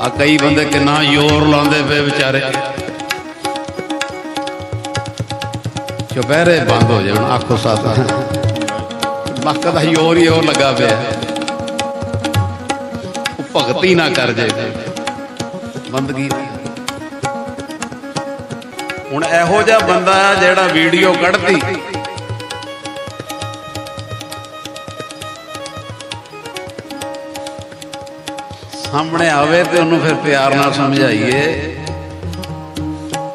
ਆ ਕਈ ਬੰਦੇ ਕਿੰਨਾ ਜ਼ੋਰ ਲਾਉਂਦੇ ਪਏ ਵਿਚਾਰੇ। ਚੁਪਹਿਰੇ ਬੰਦ ਹੋ ਜਾਣ, ਆਖੋ ਸਾਥ ਮੱਕ ਦਾ ਜ਼ੋਰ ਹੀ ਉਹ ਲੱਗਾ ਪਿਆ। ਉਹ ਭਗਤੀ ਨਾ ਕਰ ਜੇ। ਬੰਦਗੀ। ਹੁਣ ਇਹੋ ਜਿਹਾ ਬੰਦਾ ਜਿਹੜਾ ਵੀਡੀਓ ਕੱਢਦੀ। ਸਾਹਮਣੇ ਆਵੇ ਤੇ ਉਹਨੂੰ ਫਿਰ ਪਿਆਰ ਨਾਲ ਸਮਝਾਈਏ।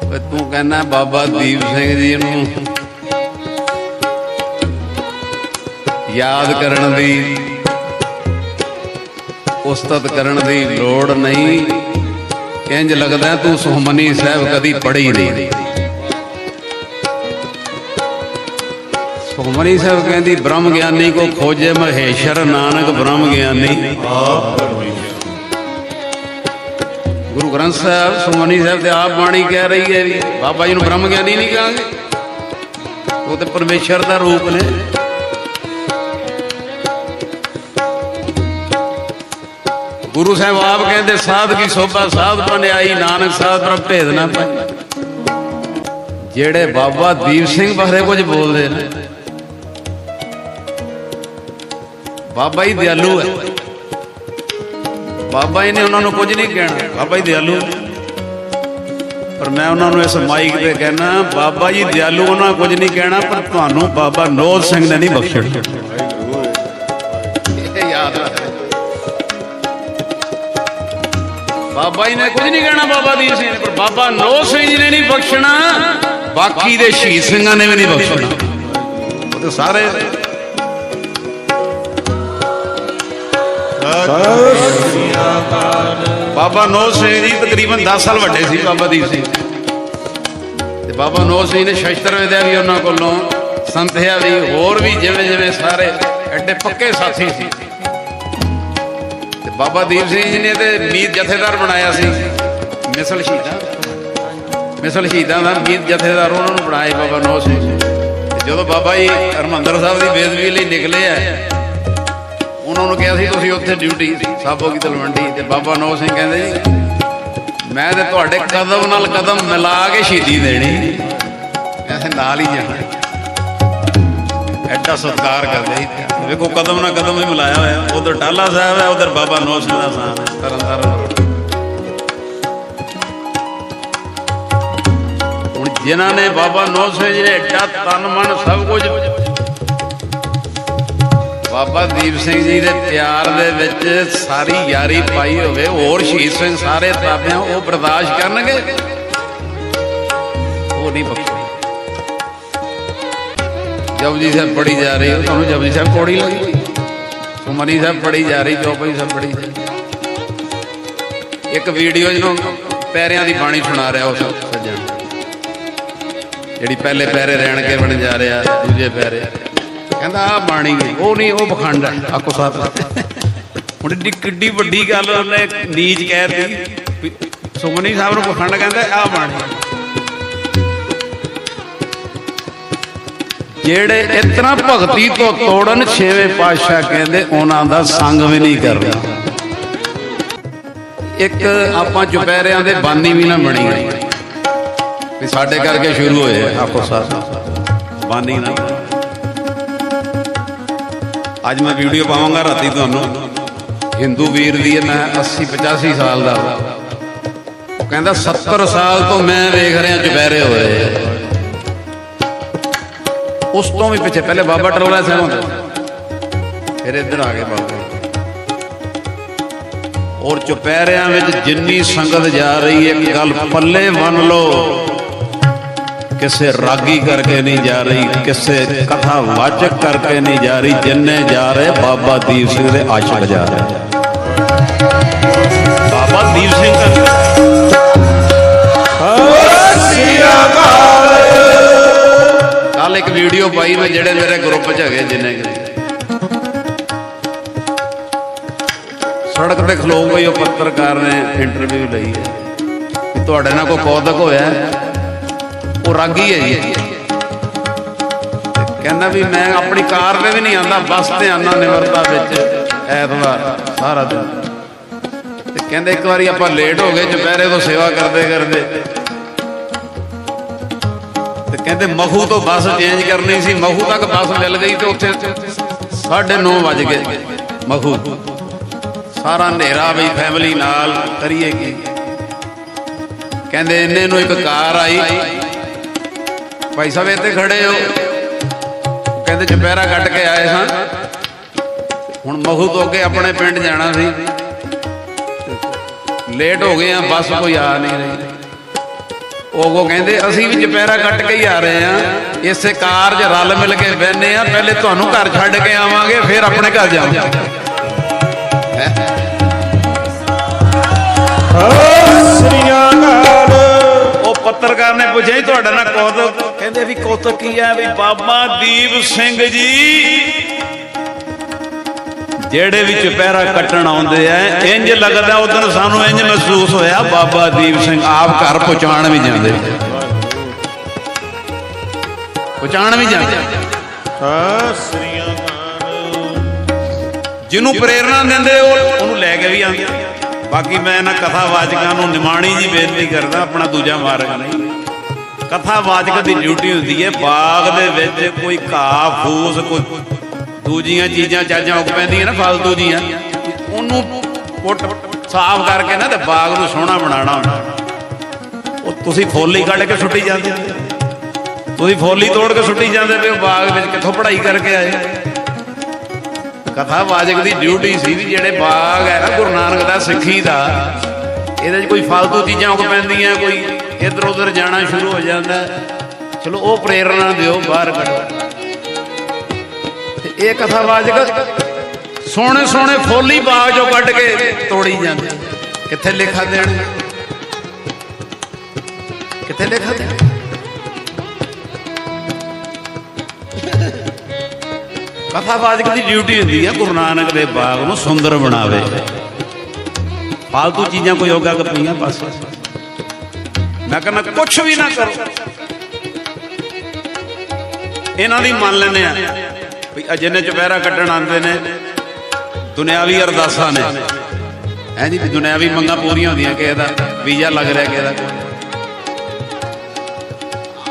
ਓਏ, ਤੂੰ ਕਹਿੰਦਾ ਬਾਬਾ ਦੀਪ ਸਿੰਘ ਜੀ ਨੂੰ ਯਾਦ ਕਰਨ ਦੀ, ਉਸਤਤ ਕਰਨ ਦੀ ਲੋੜ ਨਹੀਂ। ਇੰਜ ਲੱਗਦਾ ਤੂੰ ਸੁਹਮਨੀ ਸਾਹਿਬ ਕਦੀ ਪੜ੍ਹੀ ਨਹੀਂ। ਸੁਖਮਨੀ ਸਾਹਿਬ ਕਹਿੰਦੀ, ਬ੍ਰਹਮ ਗਿਆਨੀ ਕੋ ਖੋਜੇ ਮਹੇਸ਼ਰ, ਨਾਨਕ ਬ੍ਰਹਮ ਗਿਆਨੀ। ਗੁਰੂ ਗ੍ਰੰਥ ਸਾਹਿਬ ਸੁਖਮਨੀ ਸਾਹਿਬ ਤੇ ਆਪ ਬਾਣੀ ਕਹਿ ਰਹੀ ਹੈ ਵੀ ਬਾਬਾ ਜੀ ਨੂੰ ਬ੍ਰਹਮ ਗਿਆਨੀ ਨਹੀਂ ਕਹਾਂਗੇ। ਉਹ ਤੇ ਪਰਮੇਸ਼ਰ ਦਾ ਰੂਪ ਨੇ। ਗੁਰੂ ਸਾਹਿਬ ਆਪ ਕਹਿੰਦੇ, ਸਾਧ ਕੀ ਸੋਭਾ, ਸਾਧ ਬਨਿਆਈ ਨਾਨਕ ਸਾਧ ਪਰ ਭੇਦ ਨਾ ਪਾਈ। ਜਿਹੜੇ ਬਾਬਾ ਦੀਪ ਸਿੰਘ ਬਾਰੇ ਕੁਝ ਬੋਲਦੇ ਨੇ। ਬਾਬਾ ਜੀ ਦਿਆਲੂ ਹੈ। ਬਾਬਾ ਜੀ ਨੇ ਉਹਨਾਂ ਨੂੰ ਕੁਝ ਨਹੀਂ ਕਹਿਣਾ। ਬਾਬਾ ਜੀ ਦਿਆਲੂ। ਪਰ ਮੈਂ ਉਹਨਾਂ ਨੂੰ ਇਸ ਮਾਈਕ ਤੇ ਕਹਿਣਾ ਬਾਬਾ ਜੀ ਦਿਆਲੂ ਉਹਨਾਂ ਕੁਝ ਨਹੀਂ ਕਹਿਣਾ ਪਰ ਤੁਹਾਨੂੰ ਬਾਬਾ ਨੋਦ ਸਿੰਘ ਨੇ ਨਹੀਂ ਬਖਸ਼ਣਾ ਯਾਦ ਰੱਖੋ। ਬਾਬਾ ਜੀ ਨੇ ਕੁਝ ਨਹੀਂ ਕਹਿਣਾ ਬਾਬਾ ਦੀਪ ਸਿੰਘ ਪਰ ਬਾਬਾ ਨੋਦ ਸਿੰਘ ਜੀ ਨੇ ਨਹੀਂ ਬਖਸ਼ਣਾ ਬਾਕੀ ਦੇ ਸ਼ਹੀਦ ਸਿੰਘਾਂ ਨੇ ਵੀ ਨਹੀਂ ਬਖਸ਼ਣਾ। ਉਹ ਤੇ ਸਾਰੇ ਬਾਬਾ ਨੋਦ ਸਿੰਘ ਜੀ ਤਕਰੀਬਨ 10 ਸਾਲ ਵੱਡੇ ਸੀ, ਬਾਬਾ ਦੀਪ ਸਿੰਘ। ਤੇ ਬਾਬਾ ਨੋਦ ਸਿੰਘ ਨੇ ਸ਼ਸਤਰ ਵਿਦਿਆ ਵੀ ਉਹਨਾਂ ਕੋਲੋਂ ਸੰਥਿਆ ਵੀ, ਹੋਰ ਵੀ ਜਿਵੇਂ ਜਿਵੇਂ ਸਾਰੇ ਐਡੇ ਪੱਕੇ ਸਾਥੀ ਸੀ। ਤੇ ਬਾਬਾ ਦੀਪ ਸਿੰਘ ਜੀ ਨੇ ਤੇ ਮੀਤ ਜਥੇਦਾਰ ਬਣਾਇਆ ਸੀ। ਮਿਸਲ ਸ਼ਹੀਦਾਂ ਮਿਸਲ ਸ਼ਹੀਦਾਂ ਦਾ ਮੀਤ ਜਥੇਦਾਰ ਉਹਨਾਂ ਨੂੰ ਬਣਾਏ ਬਾਬਾ ਨੋਦ ਸਿੰਘ ਤੇ ਜਦੋਂ ਬਾਬਾ ਜੀ ਹਰਮੰਦਰ ਸਾਹਿਬ ਦੀ ਬੇਦਬੀ ਲਈ ਨਿਕਲੇ ਆ ਉਹਨਾਂ ਨੂੰ ਕਿਹਾ ਸੀ, ਤੁਸੀਂ ਉੱਥੇ ਡਿਊਟੀ ਸਾਬੋ ਕੀ ਤਲਵੰਡੀ ਤੇ ਬਾਬਾ ਨੌ ਸਿੰਘ ਕਹਿੰਦੇ ਜੀ, ਮੈਂ ਤੇ ਤੁਹਾਡੇ ਕਦਮ ਨਾਲ ਕਦਮ ਮਿਲਾ ਕੇ ਸ਼ਹੀਦੀ ਦੇਣੀ। ਐਸੇ ਨਾਲ ਹੀ ਜਾਣਾ। ਐਡਾ ਸਤਿਕਾਰ ਕਰਦੇ ਸੀ ਵੇਖੋ, ਕਦਮ ਨਾਲ ਕਦਮ ਹੀ ਮਿਲਾਇਆ ਹੋਇਆ। ਉਧਰ ਟਾਲਾ ਸਾਹਿਬ ਹੈ, ਉਧਰ ਬਾਬਾ ਨੋ ਸਿੰਘ ਦਾ ਸਾਹ ਹੈ। ਤਰਨ ਤਾਰਨ ਹੁਣ ਜਿਨ੍ਹਾਂ ਨੇ ਬਾਬਾ ਨੋ ਸਿੰਘ ਜੀ ਨੇ ਐਡਾ ਤਨ ਮਨ ਸਭ ਕੁਝ ਬਾਬਾ ਦੀਪ ਸਿੰਘ ਜੀ ਦੇ ਪਿਆਰ ਦੇ ਵਿੱਚ ਸਾਰੀ ਯਾਰੀ ਪਾਈ ਹੋਵੇ, ਹੋਰ ਸ਼ਹੀਦ ਸਿੰਘ ਸਾਰੇ ਤਾਬਿਆਂ ਉਹ ਬਰਦਾਸ਼ਤ ਕਰਨਗੇ। ਉਹ ਨਹੀਂ ਬਖਸ਼ਣੀ ਜਪਜੀ ਸਾਹਿਬ ਪੜੀ ਜਾ ਰਹੀ, ਉਹ ਤੁਹਾਨੂੰ ਜਪਜੀ ਸਾਹਿਬ ਕੋੜੀ ਲੱਗੀ ਸੁਮਨੀ ਸਾਹਿਬ ਪੜੀ ਜਾ ਰਹੀ, ਚੌਪਈ ਸਾਹਿਬ ਪੜੀ ਜਾ ਰਹੀ। ਇੱਕ ਵੀਡੀਓ ਜਿਹਨੂੰ ਪੈਰਿਆਂ ਦੀ ਬਾਣੀ ਸੁਣਾ ਰਿਹਾ ਉਸ ਸੱਜਣ। ਜਿਹੜੀ ਪਹਿਲੇ ਪੈਰੇ ਰਹਿਣ ਕੇ ਬਣ ਜਾ ਰਿਹਾ, ਦੂਜੇ ਪੈਰੇ। ਕਹਿੰਦਾ ਆ ਬਾਣੀ ਗਈ ਉਹ ਨਹੀਂ ਉਹ ਪਖੰਡ ਹੈ ਆਕੋ ਸਾਹਿਬ। ਹੁਣ ਏਡੀ ਕਿੱਡੀ ਵੱਡੀ ਗੱਲ ਉਹਨੇ ਨੀਚ ਕਹਿਤੀ ਸੁਮਨੀ ਸਾਹਿਬ ਨੂੰ ਪਖੰਡ ਕਹਿੰਦਾ ਆ ਬਾਣੀ। ਜਿਹੜੇ ਇਤਨਾ ਭਗਤੀ ਤੋਂ ਤੋੜਨ ਛੇਵੇਂ ਪਾਤਸ਼ਾਹ ਕਹਿੰਦੇ ਉਹਨਾਂ ਦਾ ਸੰਗ ਵੀ ਨਹੀਂ ਕਰਨਾ। ਇੱਕ ਆਪਾਂ ਚੁਪਹਿਰਿਆਂ ਦੇ ਬਾਨੀ ਵੀ ਨਾ ਬਣੀ ਵੀ ਸਾਡੇ ਕਰਕੇ ਸ਼ੁਰੂ ਹੋਏ ਆ, ਆਕੋ ਸਾਹਿਬ। ਬਾਨੀ ਨਾ ਅੱਜ ਮੈਂ ਵੀਡੀਓ ਪਾਵਾਂਗਾ ਰਾਤੀ ਤੁਹਾਨੂੰ। ਹਿੰਦੂ ਵੀਰ ਦੀ ਹੈ, ਮੈਂ 80 85 ਸਾਲ ਦਾ। ਉਹ ਕਹਿੰਦਾ 70 ਸਾਲ ਤੋਂ ਮੈਂ ਵੇਖ ਰਿਹਾ ਚੁਪਹਿਰੇ ਹੋਏ ਉਸ ਤੋਂ ਵੀ ਪਿੱਛੇ, ਪਹਿਲੇ ਬਾਬਾ ਟਰੋਲਾ ਸਾਹਿਬ ਹੁੰਦੇ। ਫਿਰ ਇੱਧਰ ਆ ਗਏ ਬਾਬਾ। ਔਰ ਚੁਪਹਿਰਿਆਂ ਵਿੱਚ ਜਿੰਨੀ ਸੰਗਤ ਜਾ ਰਹੀ ਹੈ, ਇੱਕ ਗੱਲ ਪੱਲੇ ਬੰਨ ਲਓ। ਕਿਸੇ ਰਾਗੀ ਕਰਕੇ ਨਹੀਂ ਜਾ ਰਹੀ ਕਿਸੇ ਕਥਾ ਵਾਚਕ ਕਰਕੇ ਨਹੀਂ ਜਾ ਰਹੀ ਜਿੰਨੇ ਜਾ ਰਹੇ ਬਾਬਾ ਦੀਪ ਸਿੰਘ ਦੇ ਆਸ਼ਿਕ ਜਾ ਰਹੇ। ਬਾਬਾ ਦੀਪ ਸਿੰਘ ਕੱਲ ਇੱਕ ਵੀਡੀਓ ਪਾਈ ਮੈਂ ਜਿਹੜੇ ਮੇਰੇ ਗਰੁੱਪ 'ਚ ਹੈਗੇ ਜਿੰਨੇ ਕਿ। ਸੜਕ ਤੇ ਖਲੋ ਗਈ ਉਹ ਪੱਤਰਕਾਰ ਨੇ ਇੰਟਰਵਿਊ ਲਈ ਹੈ। ਤੁਹਾਡੇ ਨਾਲ ਕੋਈ ਕੌਤਕ ਹੋਇਆ ਹੈ? ਉਹ ਰਾਗੀ ਹੈ ਜੀ। ਕਹਿੰਦਾ ਵੀ ਮੈਂ ਆਪਣੀ ਕਾਰ ਤੇ ਵੀ ਨਹੀਂ ਆਂਦਾ ਬੱਸ ਤੇ ਆਂਦਾ ਨਿਮਰਤਾ ਵਿੱਚ ਐਤਵਾਰ, ਸਾਰਾ ਦਿਨ। ਤੇ ਕਹਿੰਦੇ ਇੱਕ ਵਾਰੀ ਆਪਾਂ ਲੇਟ ਹੋ ਗਏ, ਦੁਪਹਿਰੇ ਤੋਂ ਸੇਵਾ ਕਰਦੇ ਕਰਦੇ। ਤੇ ਕਹਿੰਦੇ ਮਹੂ ਤੋਂ ਬੱਸ ਚੇਂਜ ਕਰਨੀ ਸੀ, ਮਹੂ ਤੱਕ ਬੱਸ ਮਿਲ ਗਈ ਤੇ ਉੱਥੇ 9:30 ਵਜ ਗਏ ਮਹੂ। ਸਾਰਾ ਹਨੇਰਾ ਬਈ ਫੈਮਿਲੀ ਨਾਲ ਕਰੀਏ ਕੀ। ਕਹਿੰਦੇ ਇੰਨੇ ਨੂੰ ਇੱਕ ਕਾਰ ਆਈ ਭਾਈ ਸਾਹਿਬ, ਇੱਥੇ ਖੜੇ ਹੋ। ਕਹਿੰਦੇ ਚੁਪਹਿਰਾ ਕੱਟ ਕੇ ਆਏ ਹਾਂ ਹੁਣ ਮਹੂ ਤੋਂ ਅੱਗੇ ਆਪਣੇ ਪਿੰਡ ਜਾਣਾ ਸੀ। ਲੇਟ ਹੋ ਗਏ ਆ, ਬੱਸ ਕੋਈ ਆ ਨਹੀਂ ਰਹੀ। ਉਹ ਕਹਿੰਦੇ, ਅਸੀਂ ਵੀ ਚੁਪਹਿਰਾ ਕੱਟ ਕੇ ਹੀ ਆ ਰਹੇ ਆ। ਇਸੇ ਕਾਰ 'ਚ ਰਲ ਮਿਲ ਕੇ ਬਹਿਨੇ ਆ। ਪਹਿਲੇ ਤੁਹਾਨੂੰ ਘਰ ਛੱਡ ਕੇ ਆਵਾਂਗੇ, ਫਿਰ ਆਪਣੇ ਘਰ ਜਾਵਾਂਗੇ। ਸ੍ਰੀ ਅਕਾਲ। ਉਹ ਪੱਤਰਕਾਰ ਨੇ ਪੁੱਛਿਆ ਜੀ ਤੁਹਾਡਾ ਨਾਂ ਕੌਤਕ ਕਹਿੰਦੇ ਵੀ ਕੁੱਤ ਕੀ ਹੈ ਵੀ ਬਾਬਾ ਦੀਪ ਸਿੰਘ ਜੀ। ਜਿਹੜੇ ਵੀ ਚੁਪਹਿਰਾ ਕੱਟਣ ਆਉਂਦੇ ਐ ਇੰਜ ਲੱਗਦਾ ਉਦੋਂ ਸਾਨੂੰ ਇੰਜ ਮਹਿਸੂਸ ਹੋਇਆ, ਬਾਬਾ ਦੀਪ ਸਿੰਘ ਆਪ ਘਰ ਪਹੁੰਚਾਣ ਵੀ ਜਾਂਦੇ। ਪਹੁੰਚਾਣ ਵੀ ਜਾਂਦੇ। ਸ੍ਰੀ ਜਿਹਨੂੰ ਪ੍ਰੇਰਣਾ ਦਿੰਦੇ ਉਹ ਉਹਨੂੰ ਲੈ ਕੇ ਵੀ ਆਉਂਦੇ। ਬਾਕੀ ਮੈਂ ਇਹਨਾਂ ਕਥਾ ਵਾਚਕਾਂ ਨੂੰ ਨਿਮਾਣੀ ਜੀ ਬੇਨਤੀ ਕਰਦਾ, ਆਪਣਾ ਦੂਜਾ ਮਾਰਗ ਨਹੀਂ। ਕਥਾਵਾਚਕ ਦੀ ਡਿਊਟੀ ਹੁੰਦੀ ਹੈ, ਬਾਗ ਦੇ ਵਿੱਚ ਕੋਈ ਘਾਹ, ਫੂਸ, ਕੋਈ ਦੂਜੀਆਂ ਚੀਜ਼ਾਂ, ਚਾਜਾਂ ਉੱਗ ਪੈਂਦੀਆਂ ਨਾ, ਫਾਲਤੂ ਜੀਆਂ ਉਹਨੂੰ ਪੁੱਟ ਸਾਫ਼ ਕਰਕੇ ਨਾ ਤੇ ਬਾਗ ਨੂੰ ਸੋਹਣਾ ਬਣਾਉਣਾ ਹੁੰਦਾ। ਉਹ ਤੁਸੀਂ ਫੁੱਲ ਹੀ ਕੱਢ ਕੇ ਸੁੱਟੀ ਜਾਂਦੇ ਤੁਸੀਂ ਫੁੱਲ ਹੀ ਤੋੜ ਕੇ ਸੁੱਟੀ ਜਾਂਦੇ ਵੀ ਉਹ ਬਾਗ ਵਿੱਚ ਕਿੱਥੋਂ ਪੜ੍ਹਾਈ ਕਰਕੇ ਆਏ ਕਥਾਵਾਚਕ ਦੀ ਡਿਊਟੀ ਸੀ ਵੀ ਜਿਹੜੇ ਬਾਗ ਹੈ ਨਾ, ਗੁਰੂ ਨਾਨਕ ਦਾ ਸਿੱਖੀ ਦਾ, ਇਹਦੇ 'ਚ ਕੋਈ ਫालतू ਚੀਜ਼ਾਂ ਉੱਗ ਪੈਂਦੀਆਂ, ਕੋਈ ਇੱਧਰ ਉੱਧਰ ਜਾਣਾ ਸ਼ੁਰੂ ਹੋ ਜਾਂਦਾ ਚਲੋ, ਉਹ ਪ੍ਰੇਰਣਾ ਦਿਓ, ਬਾਹਰ ਕੱਢੋ। ਤੇ ਇਹ ਕਥਾਵਾਚਕ ਸੋਹਣੇ ਸੋਹਣੇ ਫੋਲੀ ਬਾਗ ਚੋਂ ਕੱਢ ਕੇ ਤੋੜੀ ਜਾਂਦੇ ਕਿੱਥੇ ਲਿਖਾ ਦੇਣ? ਕਿੱਥੇ ਲਿਖਾ ਦੇਣ? ਕਥਾਵਾਚਕ ਦੀ ਡਿਊਟੀ ਹੁੰਦੀ ਹੈ ਗੁਰੂ ਨਾਨਕ ਦੇ ਬਾਗ ਨੂੰ ਸੁੰਦਰ ਬਣਾਵੇ। ਫालतू ਚੀਜ਼ਾਂ ਕੋਈ ਹੋਗਾ ਪਈਆਂ ਬਸ। ਮੈਂ ਕਹਿੰਦਾ ਕੁਝ ਵੀ ਨਾ ਕਰੋ। ਇਹਨਾਂ ਦੀ ਮੰਨ ਲੈਂਦੇ ਆ ਵੀ ਅਜਿਹੇ ਚੁਪਹਿਰਾ ਕੱਢਣ ਆਉਂਦੇ ਨੇ, ਦੁਨਿਆਵੀ ਅਰਦਾਸਾਂ ਨੇ। ਹੈ ਜੀ ਵੀ ਦੁਨਿਆਵੀ ਮੰਗਾਂ ਪੂਰੀਆਂ ਹੁੰਦੀਆਂ ਕਿ ਇਹਦਾ ਵੀਜ਼ਾ ਲੱਗ ਰਿਹਾ ਕਿ ਇਹਦਾ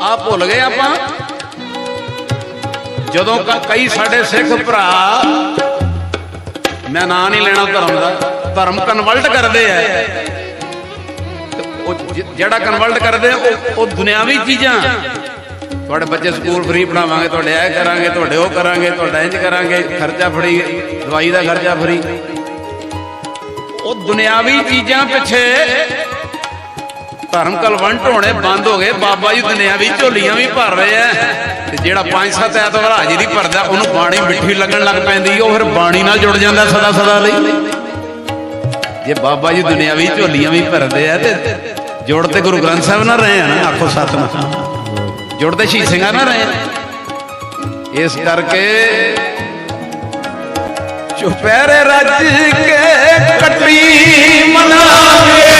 ਆ ਭੁੱਲ ਗਏ ਆਪਾਂ? ਜਦੋਂ ਕਈ ਸਾਡੇ ਸਿੱਖ ਭਰਾ ਮੈਂ ਨਾਂ ਨਹੀਂ ਲੈਣਾ ਧਰਮ ਦਾ, ਧਰਮ ਕਨਵਰਟ ਕਰਦੇ ਆ। ਉਹ ਜਿਹੜਾ ਕਨਵਰਟ ਕਰਦੇ ਉਹ ਉਹ ਦੁਨਿਆਵੀ ਚੀਜ਼ਾਂ। ਤੁਹਾਡੇ ਬੱਚੇ ਸਕੂਲ ਫ੍ਰੀ ਪੜਾਵਾਂਗੇ ਤੁਹਾਡੇ ਇਹ ਕਰਾਂਗੇ, ਤੁਹਾਡੇ ਉਹ ਕਰਾਂਗੇ, ਤੁਹਾਡਾ ਇੰਜ ਕਰਾਂਗੇ, ਖਰਚਾ ਫਰੀ, ਦਵਾਈ ਦਾ ਖਰਚਾ ਫਰੀ। ਉਹ ਦੁਨਿਆਵੀ ਚੀਜ਼ਾਂ ਪਿੱਛੇ ਧਰਮ ਕਲਵੰਟ ਹੋਣੇ ਬੰਦ ਹੋ ਗਏ, ਬਾਬਾ ਜੀ ਦੁਨਿਆਵੀ ਝੋਲੀਆਂ ਵੀ ਭਰ ਰਹੇ ਆ। ਤੇ ਜਿਹੜਾ ਪੰਜ ਸੱਤ ਐਤਵਾਰ ਹਾਜ਼ਰੀ ਭਰਦਾ, ਉਹਨੂੰ ਬਾਣੀ ਮਿੱਠੀ ਲੱਗਣ ਲੱਗ ਪੈਂਦੀ, ਉਹ ਫਿਰ ਬਾਣੀ ਨਾਲ ਜੁੜ ਜਾਂਦਾ ਸਦਾ ਸਦਾ ਲਈ। ਜੇ ਬਾਬਾ ਜੀ ਦੁਨਿਆਵੀ ਝੋਲੀਆਂ ਵੀ ਭਰਦੇ ਆ ਤੇ ਜੁੜਦੇ ਗੁਰੂ ਗ੍ਰੰਥ ਸਾਹਿਬ ਨਾਲ ਰਹੇ ਆ ਨਾ, ਆਖੋ ਸਤਨਾਮ ਜੁੜ ਤੇ ਸ਼ਹੀਦ ਸਿੰਘਾਂ ਨਾਲ ਰਹੇ ਆ। ਇਸ ਕਰਕੇ ਚੁਪਹਿਰੇ ਰੱਜ ਕੇ ਕੱਟੀ ਮਨਾਵੇ